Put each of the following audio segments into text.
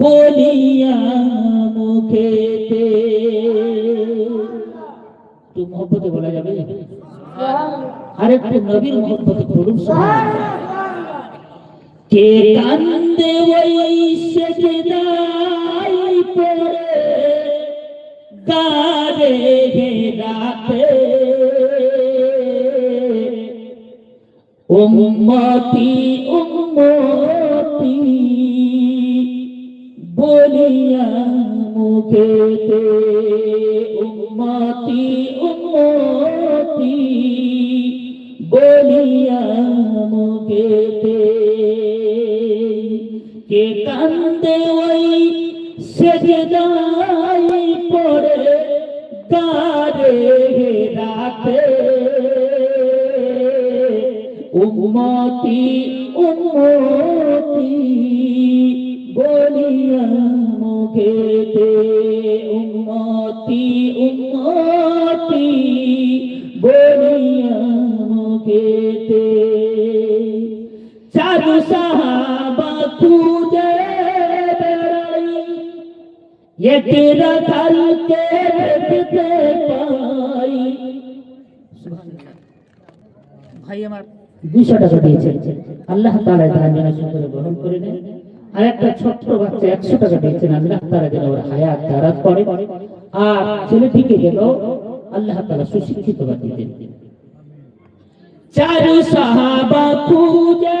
বলিয়া মুখেতে একটু মহব্বতে বলা যাবে? আর একটু নবীর মহব্বতে পড়ুন। কে কান্দে ওই সেজদাই পড়ে গারে রাতে। উম্মতি বলিয়া মুখেতে, উম্মতি উম্মতি, বলিয়া মুখেতে। কে কান্দে ওই সেজদাই পড়ে গারে রাতে? উম্মতি উম্মতি একে রাখালকে দেখতে পাই। ভাই আমার দুশো টাকা দিয়েছেন আল্লাহ তারা তার যেন সুন্দর গ্রহণ করে আর একটা ছোট্ট বাচ্চা একশো টাকা দিয়েছেন আল্লাহ তারা যেন ওর হায়াত দারাত করে। আর ছেলেটিকে যেন আল্লাহ তারা সুশিক্ষিত বানিয়ে দেন। চারু সাহাবা খুঁজে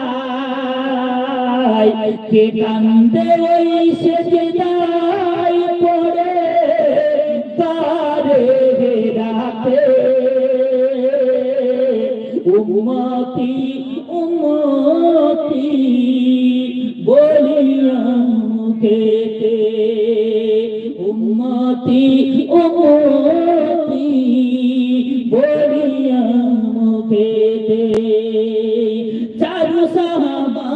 খায় কে কান্দে ওই সেজদাই পড়ে তারে রাতে। উম্মতি উম্মতি বলিয়া মুখেতে উম্মতি উম্মতি বলিয়া মুখেতে চারু সাহাবা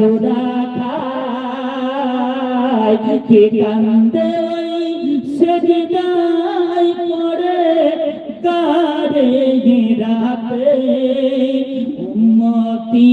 খাসুরা খায় কে কান্দে ওই সেজদাই পড়ে কারে উম্মতি উম্মতি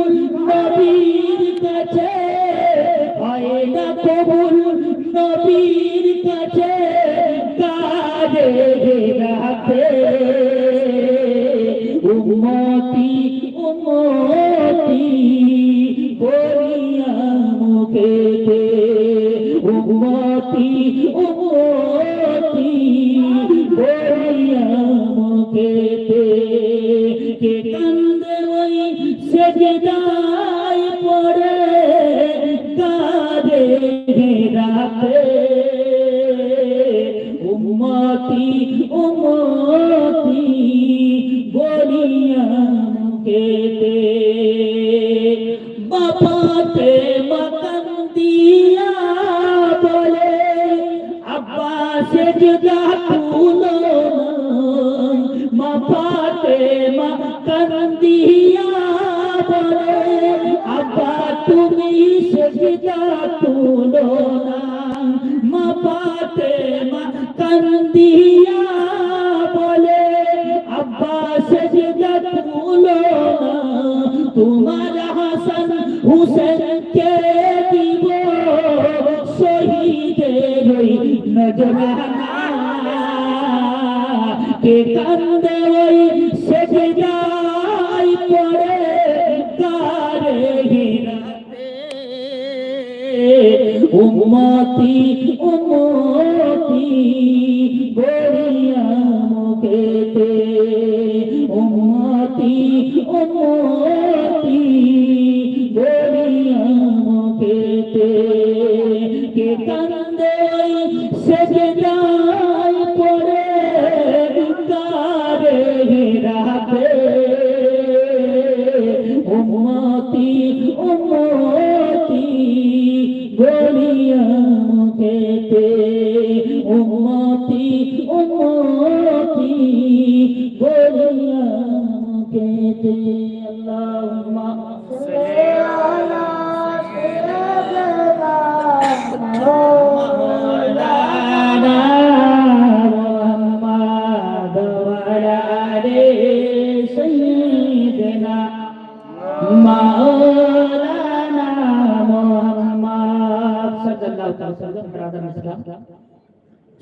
উম্মতি উম্মতি মাকান নজরানা কে কান্দে কান্দে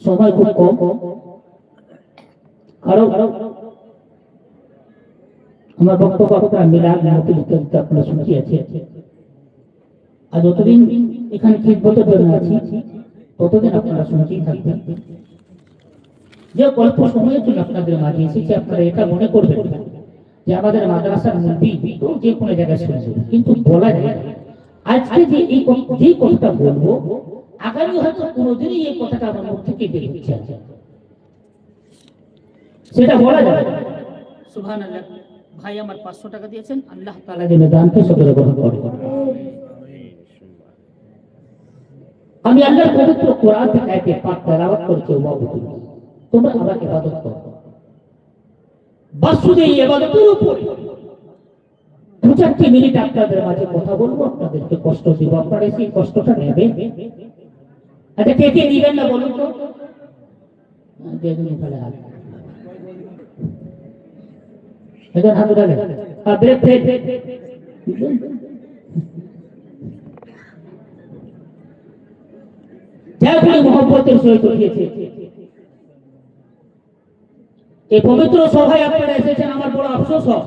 সময় খুব কম। কারও আমার বক্তব্য আপনার মিলাদ ইত্যাদি আপনারা শুনতে আর যতদিন এখানে খিদমতের জন্য আছি, ততদিন আপনারা শুনতেই থাকবেন। যে অল্প সময়ের জন্য আপনাদের মাঝে এসেছি, আপনারা এটা মনে করবেন যে আমাদের মাদ্রাসার তো যে কোনো জায়গায় শুনবে কিন্তু বলা যায় আজকে যে এই যে বলব আগামী হয়তো কোনোদিনই এই কথাটা আমার মুখ থেকে বের হচ্ছে সেটা বলা যায়। না। সুবহানাল্লাহ। ভাই আমার পাঁচশো টাকা দিয়েছেন আল্লাহ তাআলা যেন দানকে সকলে গ্রহণ করে। আমি আল্লাহর পবিত্র কোরআন থেকে তেলাওয়াত করছি ওয়া তোমরা আমার ইবাদত করো। বাস শুধু এই ইবাদতের উপরে। দু চারটি মিনিট আপনাদের মাঝে কথা বলব আপনাদেরকে কষ্ট দিব আপনারা সেই কষ্টটা নেবে আচ্ছা কে কে নিবেন না বলুন তো? হ্যাঁ, সহিত উঠিয়েছে। এই পবিত্র সভায় আপনারা এসেছেন আমার বড় আফসোস হয়।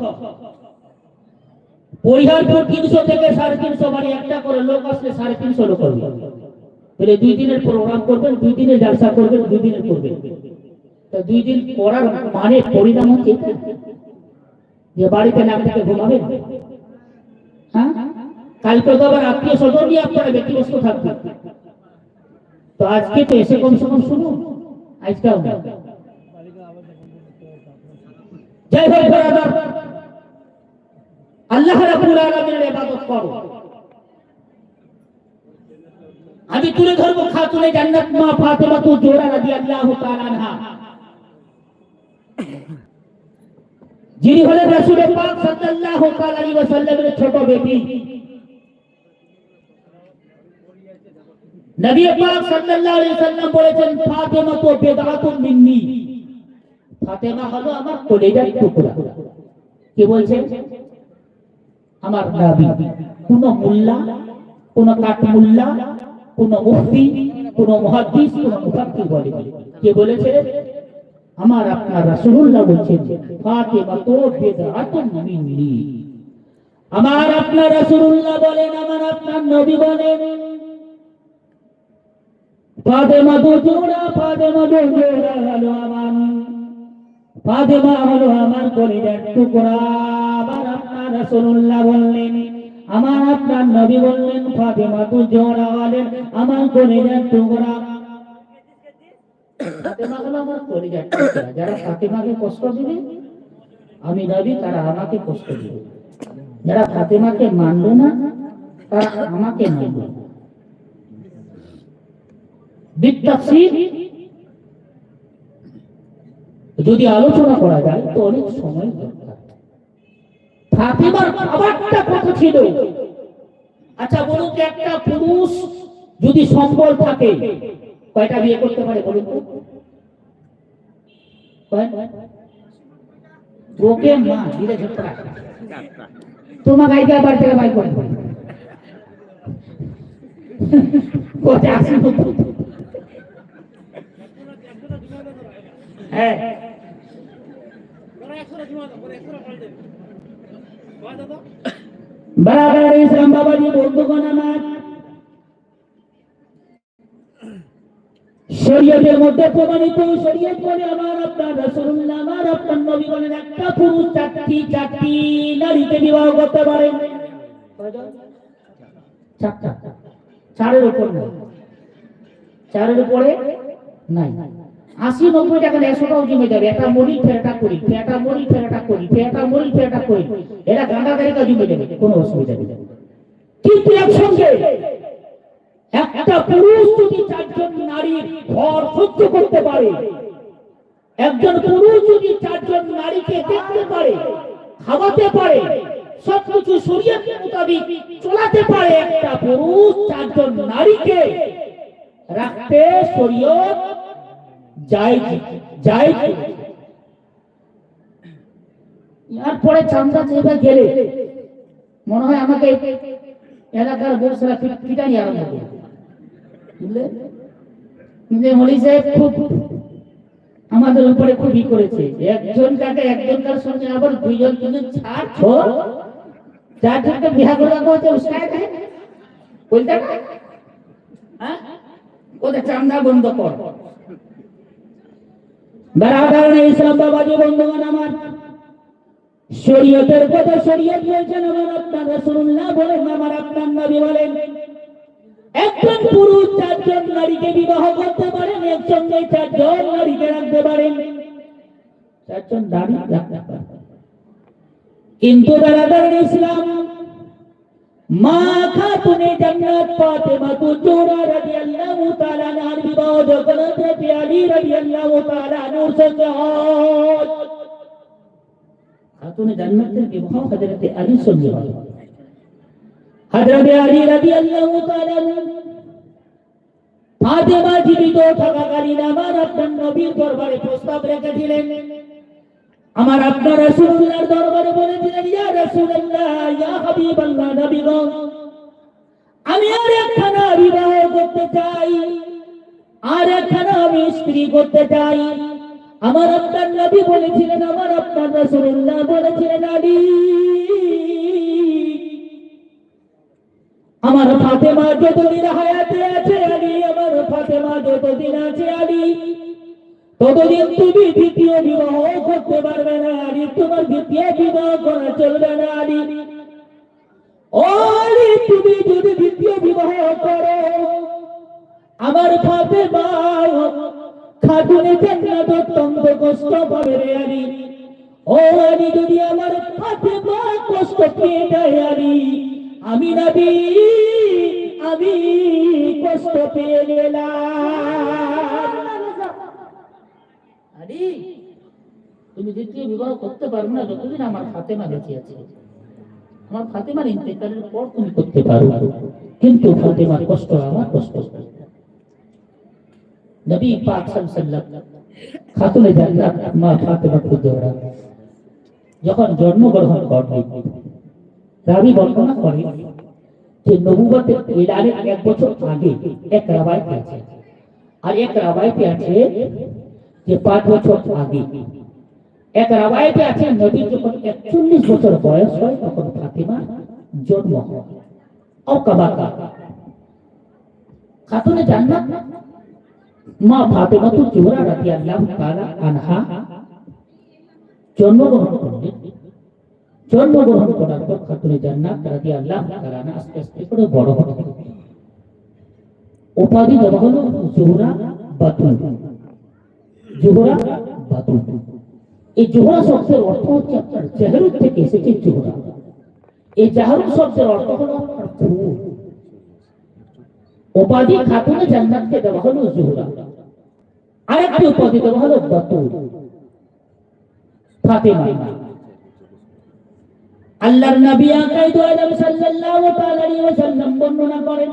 পরিহারপুর তিনশো থেকে সাড়ে তিনশো বাড়ি একটা করে লোক আসলে সাড়ে তিনশো লোক তাহলে দুই দিনের প্রোগ্রাম করবেন, দুই দিনের জলসা করবেন, দুই দিনের করবেন। তা দুই দিন করার মানে পরিণাম হচ্ছে যে বাড়িতে না থেকে ঘুমাবেন? হ্যাঁ? কালকে তো আবার আত্মীয় স্বজন নিয়ে আপনারা ব্যক্তিগ্রস্ত থাকবেন। তো আজকে তো এসে কমসে কম শুনুন। আজকাল যাই হোক আল্লাহ রাব্বুল আলামিনের ইবাদত করো। আমি তুলে ধরবো খাতুনে জান্নাত, মা ফাতেমা, তু জোহরা রাদিয়াল্লাহু তাআলা আনহা। যিনি হলেন রাসূল পাক সাল্লাল্লাহু তাআলা আলাইহি ওয়াসাল্লামের ছোট বেটি। নবী পাক সাল্লাল্লাহু আলাইহি ওয়াসাল্লাম বলেছেন, ফাতেমা তো বেদাতুন মিন্নি। ফাতেমা হলো আমার কলিজার টুকরা। কি বলছেন আমার নবী। কোন মোল্লা কোন কাঠমুল্লা কোন মুফতি, কোন মুহাদ্দিস, কোন মুফাক্কির বলে। কে বলেছে? আমার আপনার রাসূলুল্লাহ বলছেন, ফাতেমা তো বেদাতুন মিন্নি আমার আপনার রাসূলুল্লাহ বলেন, আমার আপনার নবী বলেন, ফাতেমা দু জোড়া, ফাতেমা জোড়া হলো আমার। ফাতেমা হলো আমার কলিজার টুকরা। আবার আপনার রাসূলুল্লাহ বললেন আমার আপনার নবী বললেন, ফাতেমা দু জোড়া হলেন আমার কলিজার টুকরা। যারা ফাতেমাকে কষ্ট দিবে, আমি তারা আমাকে কষ্ট দিবে। যারা ফাতেমাকে না, তারা আমাকে যদি আলোচনা করা যায়, তো অনেক সময় ফাতিমার খাবারটা কত ছিল। আচ্ছা বলুন তো একটা পুরুষ যদি সম্বল থাকে, কয়টা বিয়ে করতে পারে বলুন তো? ওকে মা, ধীরে তোমার গাইকে আবার করে। হ্যাঁ। বরাবর ইসলাম বাবাজি, বন্ধুগণ আমার। শরীয়তের মধ্যে প্রমাণিত, শরীয়ত বলে আমার আপনার রাসূলুল্লাহ, আমার আপনার নবী বলেন, একটা পুরুষ চারটি চারটি নারীকে বিবাহ করতে পারে। চারের উপর চারের উপরে নাই। আশি নব্বই টাকা একশোটাও জমে যাবে। এটা মরি ফেরাটা করি ফেরাটা মরি ফেরাটা করি ফেরাটা মরি ফেরাটা করি। এটা গাঁদা গাড়িটা জমে যাবে, কোনো অসুবিধা নেই। কিন্তু একসঙ্গে একটা পুরুষ যদি চারজন নারীর ঘর সহ্য করতে পারে, একজন পুরুষ যদি চারজন নারীকে দেখতে পারে, খাওয়াতে পারে, সবকিছু শরীয়ত চলাতে পারে একটা পুরুষ চারজন নারীকে, রাখতে শরীয়ত জায়েজ চেয়ে গেলে মনে হয় আমাকে এলাকার আরম্ভ করবে। বুঝলে? খুব আমাদের উপরে খুবই করেছে। একজন কাকে, একজন কার সঙ্গে আবার দুইজন, তিনজন ছাড় ছো। যার জন্য বলতে হ্যাঁ? চান্দা বন্ধ কর। না ইসলাম বাবাজি, বন্ধুগণ আমার। শরীয়তের কথা শরীয়ত বলছেন, আমার আপনার রাসূলুল্লাহ বলেন, আমার আপনার নবী বলেন, একজন পুরুষ চারজন নারীকে বিবাহ করতে পারেন, একজন চারজন নারীকে রাখতে পারেন। চারজন নারী রাখতে পারেন। কিন্তু বেড়াদার ইসলাম মা খাতুনে জান্নাত ফাতেমা তু জোরা রাদিয়াল্লাহু তাআলা আনহার বিবাহ যখন হযরত আলী রাদিয়াল্লাহু তাআলা আনহুর সঙ্গে হয় খাতুনে জান্নাতের বিবাহ হযরত আলীর সঙ্গে হয়। হযরত আলী রাদিয়াল্লাহু তাআলা ফাতেমা জীবিত থাকাকালীন আমার আপনার নবীর দরবারে প্রস্তাব রেখেছিলেন আমার আপনার রাসূলুল্লাহর দরবারে বলেছিলেন, ইয়া রাসূলুল্লাহ, ইয়া হাবিবাল্লাহ, নবীগণ, আমি আর একখানা বিবাহ করতে চাই, আর একখানা আমি স্ত্রী করতে চাই। আমার আপনার নবী বলেছিলেন, আমার আপনার রাসূলুল্লাহ বলেছিলেন, আলী, আমার ফাতেমা যতদিন হায়াতে আছে, আলী, আমার ফাতেমা যতদিন আছে, আলী ততদিন তুমি দ্বিতীয় বিবাহ করতে পারবে না আলী তোমার দ্বিতীয় বিবাহ করা চলবে না আলী আলী তুমি যদি দ্বিতীয় বিবাহ করো, আমার ফাতেমা খাতুনে জান্নাত অত্যন্ত কষ্ট পাবে রে আলী ও আলী যদি আমার ফাতেমা কষ্ট পেয়ে যায় আলী আমি নবী দ্বিতীয় বিবাহ করতে পারবে না, যতদিন আমার ফাতেমা বেঁচে আছে। আমার ফাতেমার ইন্তেকালের পর তুমি করতে পারো। কিন্তু ফাতেমার কষ্ট, আমার কষ্ট। নবী পাক খাতুনে জান্নাত মা ফাতেমা যখন জন্মগ্রহণ বর্ণনা করে যে নবুবতের এক বছর আগে এক রাবায়তে আছে। আর এক রাবায়তে আছে যে পাঁচ বছর আগে এক আছে যখন একচল্লিশ বছর বয়স হয়, তখন ফাতিমা জন্ম হয়। মা তো রাদিয়াল্লাহু তাআলা আনহা জন্মগ্রহণ করলেন। জন্মগ্রহণ করার পর খাতুনে জান্নাত তাআলা আনহা আস্তে আস্তে করে বড় উপাধি জোহরা বাতুল। জোহরা বাতুল। এই জোহরা শব্দের অর্থ হচ্ছে আপনার জাহরুত থেকে এসেছে জোহরা। এই জাহরুত শব্দের অর্থ হলো উপাধি খাতুনে জান্নাতকে দেওয়া হলো জোহরা। আরেকটি উপাধি দেওয়া হলো বাতুল ফাতেমা। আল্লাহর নবী আকাই দু আলম সাল্লাল্লাহু বর্ণনা করেন,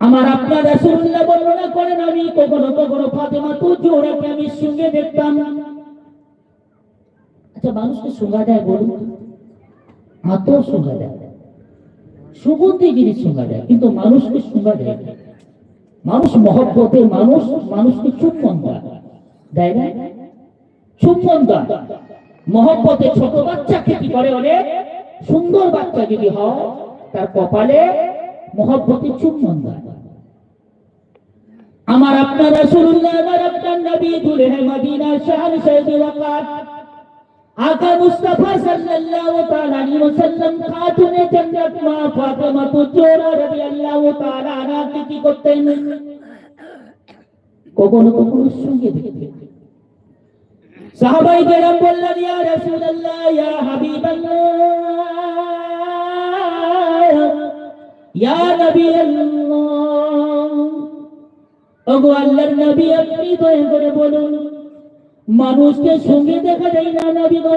আমার আপনার রাসূলুল্লাহ বর্ণনা করেন, আমি কখনো কখনো ফাতেমা তু জোড়াকে আমি সঙ্গে দেখতাম। আচ্ছা মানুষকে শোভা দেয় বলুন হাতও শোভা দেয় সুগন্ধি জিনিস শোভা দেয় কিন্তু মানুষকে শোভা দেয় মানুষ মহব্বতে মানুষ, মানুষকে চুম্বন দেয়। দেয় না? চুম্বন দেয়। মহব্বতে ছোট বাচ্চাকে কি করে অনেক সুন্দর বাচ্চা যদি হয়, তার কপালে মহব্বতে চুম্বন দেয়। আমার আপনার রাসূলুল্লাহ, আমার আপনার নবী দুলে মদিনা শাহর সৈয়দ ওয়াকাত আকা মুস্তাফা সাল্লাল্লাহু তাআলা আলাইহি ওয়াসাল্লাম খাতুনে জান্নাত মা ফাতেমা জোহরা রাদিয়াল্লাহু তাআলা আনহাকে কি করতেন? কখনো কখনো সঙ্গে দেখতেন। সাহাবাই কেরাম বললেন, ইয়া রাসূলুল্লাহ, ইয়া হাবিবাল্লাহ, ইয়া নবী আল্লাহ ওগো আল্লাহর নবী আপনি দয়া করে বলুন। মানুষকে সঙ্গে দেখা যায় না নবী গো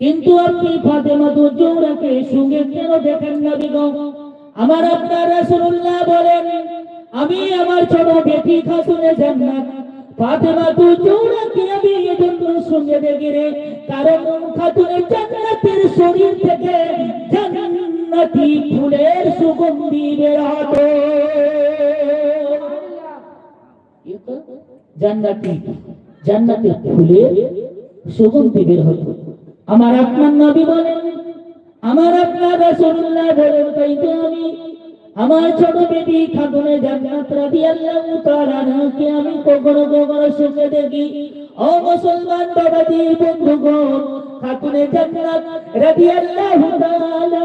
কিন্তু আপনি ফাতেমা তো জোহরাকে সঙ্গে কেন দেখেন নবী গো আমার আপনার রাসূলুল্লাহ বলেন আমি আমার ছোট বেটি খাতুনে জান্নাত। ফাতেমা আমি এজন্য সঙ্গে দেখি রে কারণ খাতুনে জান্নাতের শরীর থেকে জান্নাতি ফুলের সুগন্ধি বের হতো। জান্নাতি। জান্নাতের ফুলে সুগন্ধি বের হতো আমার আপনার নবী বলেন, আমার আপনার রাসূলুল্লাহ বলেন তাই তো আমি। আমার ছোট বেটি খাতুনে জান্নাত রাদিয়াল্লাহু তাআলা নাকে আমি কখনো কখনো সুখে দেখি। ও মুসলমান বন্ধুগণ, খাতুনে জান্নাত রাদিয়াল্লাহু তাআলা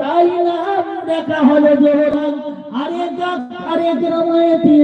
তাই নাম হলো জোহরান। আরেক রামায়াতি